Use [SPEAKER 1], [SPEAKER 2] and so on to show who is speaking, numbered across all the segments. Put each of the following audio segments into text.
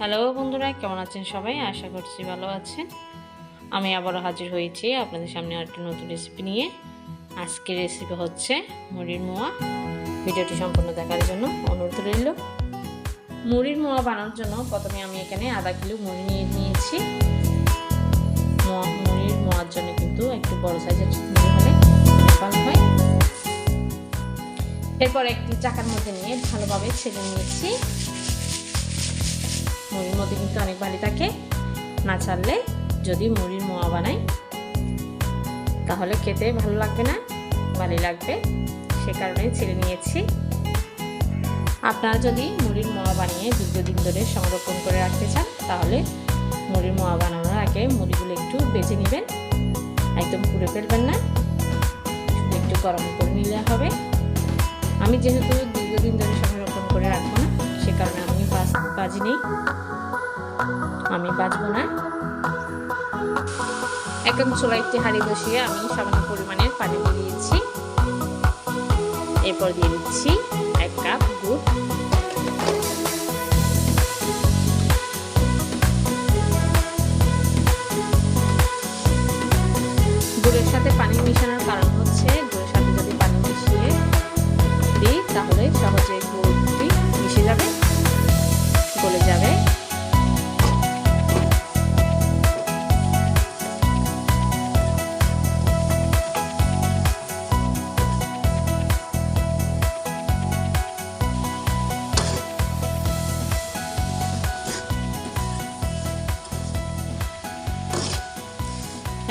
[SPEAKER 1] Hello বন্ধুরা, কেমন আছেন সবাই? আশা করছি ভালো আছেন। আমি আবারও হাজির হয়েছি আপনাদের সামনে আরেকটি নতুন রেসিপি নিয়ে। আজকের রেসিপি হচ্ছে মুড়ির মোয়া। ভিডিওটি সম্পূর্ণ দেখার জন্য অনুরোধ রইল। মুড়ির মোয়া বানানোর জন্য প্রথমে আমি এখানে আধা কিলো মুড়ি নিয়ে নিয়েছি। মুড়ির মোয়ার জন্য কিন্তু একটু বড় সাইজের হলে হয়। এরপর একটি চাকার মধ্যে নিয়ে ভালোভাবে ছেড়ে নিয়েছি। মুড়ির মধ্যে কিন্তু অনেক বালি থাকে। না ছাড়লে যদি মুড়ির মোয়া বানাই, তাহলে খেতে ভালো লাগবে না, বালি লাগবে। সে কারণে ছেড়ে নিয়েছি। আপনারা যদি মুড়ির মোয়া বানিয়ে দীর্ঘদিন ধরে সংরক্ষণ করে রাখতে চান, তাহলে মুড়ির মোয়া বানানোর আগে মুড়িগুলো একটু বেছে নেবেন। একদম পুড়ে ফেলবেন না। একটু গরম করে নিলে হবে। আমি যেহেতু দীর্ঘদিন ধরে সংরক্ষণ করে রাখব না, সে কারণে আমি বাজি নেই। আমি বাঁচবো না। একদম চুলা একটি হাঁড়ি বসিয়ে আমি সামান্য পরিমাণের পানি দিয়ে দিয়েছি এরপর দিয়ে দিচ্ছি এক কাপ গুড়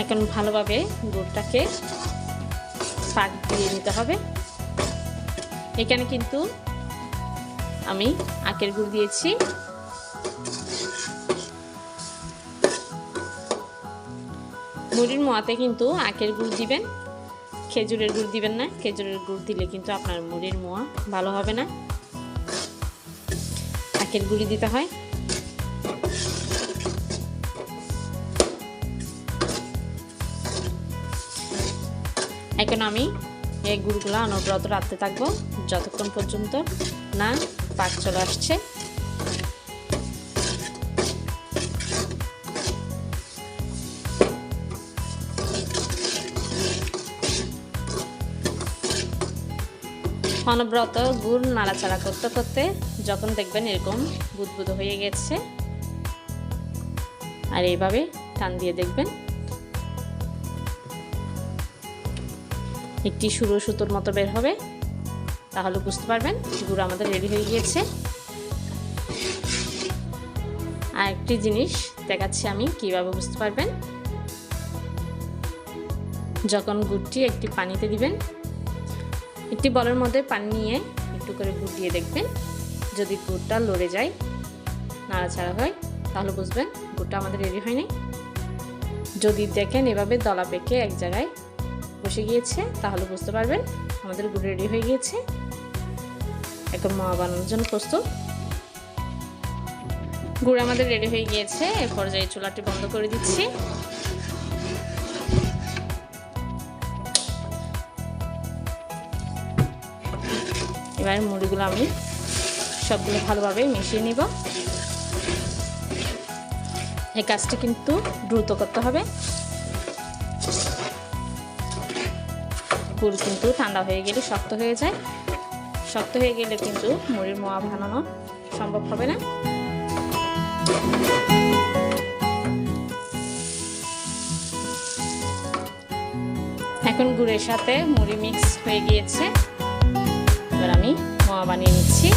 [SPEAKER 1] এখন ভালোভাবে গুড়টাকে পাক দিয়ে নিতে হবে। এখানে কিন্তু আমি আখের গুড় দিয়েছি। মুড়ির মোয়াতে কিন্তু আখের গুড় দিবেন, খেজুরের গুড় দিবেন না। খেজুরের গুড় দিলে কিন্তু আপনার মুড়ির মোয়া ভালো হবে না। আখের গুড়ি দিতে হয়। এখন আমি এই গুড়গুলো অনবরত রাখতে থাকব, যতক্ষণ পর্যন্ত না পাক চলে আসছে। অনবরত গুড় নাড়াচাড়া করতে করতে যখন দেখবেন এরকম বুদবুদ হয়ে গেছে, আর এইভাবে টান দিয়ে দেখবেন একটি সুরো সুতোর মতো বের হবে। তাহলে বুঝতে পারবেন, গুড় আমাদের রেডি হয়ে গিয়েছে। আর একটি জিনিস দেখাচ্ছি আমি, কীভাবে বুঝতে পারবেন? যখন গুড়টি একটি পানিতে দিবেন, একটি বলের মধ্যে পানি নিয়ে একটু করে গুড় দিয়ে দেখবেন। যদি গুড়টা লড়ে যায় নাড়াছাড়া হয়, তাহলে বুঝবেন গুড়টা আমাদের রেডি হয়নি। যদি দেখেন এভাবে দলা পেকে এক জায়গায় বসে গিয়েছে, তাহলে বুঝতে পারবেন আমাদের গুড় রেডি হয়ে গিয়েছে। এখন মা বানানোর জন্য প্রস্তুত। গুড় আমাদের রেডি হয়ে গিয়েছে এ পর্যায়ে চুলাটি বন্ধ করে দিচ্ছি। এবার মুড়িগুলো আমি সবগুলো ভালোভাবে মিশিয়ে নিব। এই কাজটি কিন্তু দ্রুত করতে হবে। গুড় কিন্তু ঠান্ডা হয়ে গেলে শক্ত হয়ে যায়। শক্ত হয়ে গেলে কিন্তু মুড়ির মোয়া বানানো সম্ভব হবে না। এখন গুড়ের সাথে মুড়ি মিক্স হয়ে গিয়েছে। এবার আমি মোয়া বানিয়ে নিচ্ছি।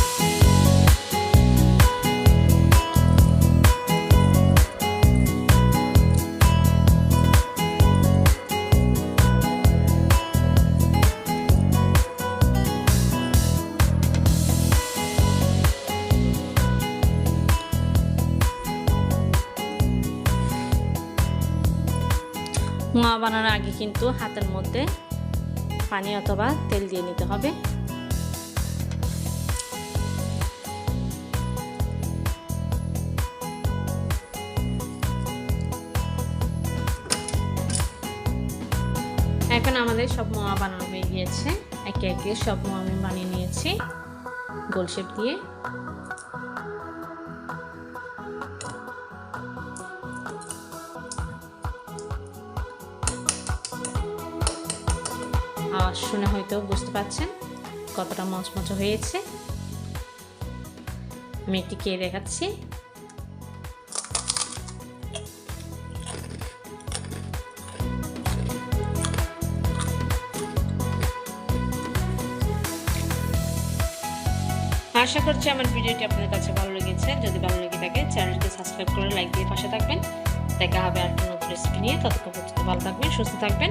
[SPEAKER 1] মোয়া বানানোর আগে কিন্তু হাতের মধ্যে পানি অথবা তেল দিয়ে নিতে হবে। এখন আমাদের সব মোয়া বানানো হয়ে গিয়েছে। একে একে সব মোয়া আমি বানিয়ে নিয়েছি। গোল শেপ দিয়ে। শুনে হয়তো বুঝতে পারছেন কতটা মচমচ হয়েছে। আমি একটি দেখাচ্ছি। আশা করছি আমার ভিডিওটি আপনার কাছে ভালো লেগেছে। যদি ভালো লেগে থাকে, চ্যানেলটি সাবস্ক্রাইব করে লাইক দিয়ে পাশে থাকবেন। দেখা হবে আর নতুন রেসিপি নিয়ে। ততক্ষণ পর্যন্ত ভালো থাকবেন, সুস্থ থাকবেন।